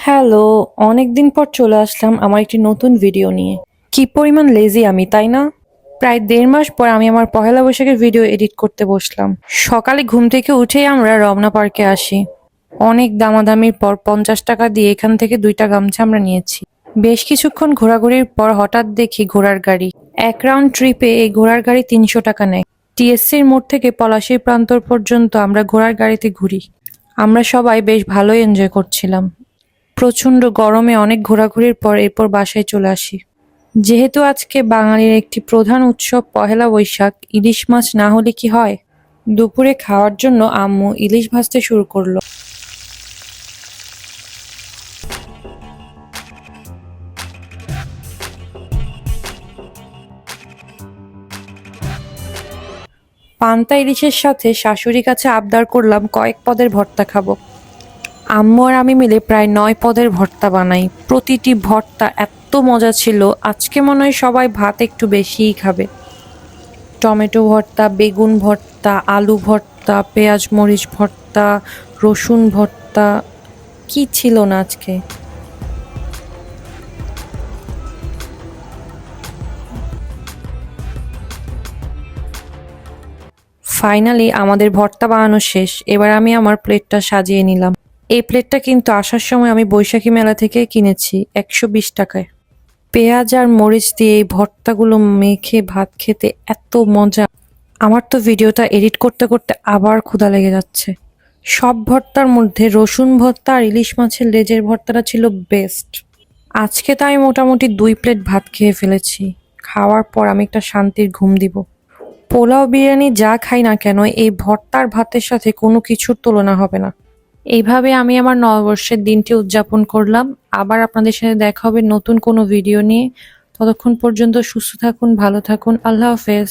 Hello, অনেকদিন পর চলে আসলাম আমার একটি নতুন ভিডিও নিয়ে। কি পরিমাণ লেজি আমি, তাই না? প্রায় দেড় মাস পর আমি আমার পহেলা বৈশাখের ভিডিও এডিট করতে বসলাম। সকালে ঘুম থেকে উঠেই আমরা রমনা পার্কে আসি। অনেক দামাদামির পর পঞ্চাশ টাকা দিয়ে এখান থেকে দুইটা গামছা আমরা নিয়েছি। বেশ কিছুক্ষণ ঘোরাঘুরির পর হঠাৎ দেখি ঘোড়ার গাড়ি। এক রাউন্ড ট্রিপে এই ঘোড়ার গাড়ি তিনশো টাকা নেয়। টিএসসির মোড় থেকে পলাশীর প্রান্তর পর্যন্ত আমরা ঘোড়ার গাড়িতে ঘুরি। আমরা সবাই বেশ ভালোই এনজয় করছিলাম। প্রচণ্ড গরমে অনেক ঘোরাঘুরির পর এরপর বাসায় চলে আসি। যেহেতু আজকে বাঙালির একটি প্রধান উৎসব পহেলা বৈশাখ, ইলিশ মাছ না হলে কি হয়? দুপুরে খাওয়ার জন্য আম্মু ইলিশ ভাজতে শুরু করল। পান্তা ইলিশের সাথে শাশুড়ি কাছে আবদার করলাম, কয়েক পদের ভর্তা খাব। আম্মু আর আমি মিলে প্রায় নয় পদের ভর্তা বানাই। প্রতিটি ভর্তা এত মজা ছিল, আজকে মনে হয় সবাই ভাত একটু বেশিই খাবে। টমেটো ভর্তা, বেগুন ভর্তা, আলু ভর্তা, পেঁয়াজ মরিচ ভর্তা, রসুন ভর্তা, কি ছিল না আজকে? ফাইনালি আমাদের ভর্তা বানানো শেষ, এবার আমি আমার প্লেটটা সাজিয়ে নিলাম। এই প্লেটটা কিন্তু আসার সময় আমি বৈশাখী মেলা থেকে কিনেছি একশো বিশ টাকায়। পেঁয়াজ আর মরিচ দিয়ে এই ভর্তাগুলো মেখে ভাত খেতে এত মজা। আমার তো ভিডিওটা এডিট করতে করতে আবার ক্ষুধা লেগে যাচ্ছে। সব ভর্তার মধ্যে রসুন ভর্তা আর ইলিশ মাছের লেজের ভর্তাটা ছিল বেস্ট আজকে তাই মোটামুটি দুই প্লেট ভাত খেয়ে ফেলেছি। খাওয়ার পর আমি একটা শান্তির ঘুম দিব। পোলাও বিরিয়ানি যা খাই না কেন, এই ভর্তার ভাতের সাথে কোনো কিছুর তুলনা হবে না। এইভাবে আমি আমার নববর্ষের দিনটি উদযাপন করলাম। আবার আপনাদের সাথে দেখা হবে নতুন কোনো ভিডিও নিয়ে। ততক্ষণ পর্যন্ত সুস্থ থাকুন, ভালো থাকুন। আল্লাহ হাফেজ।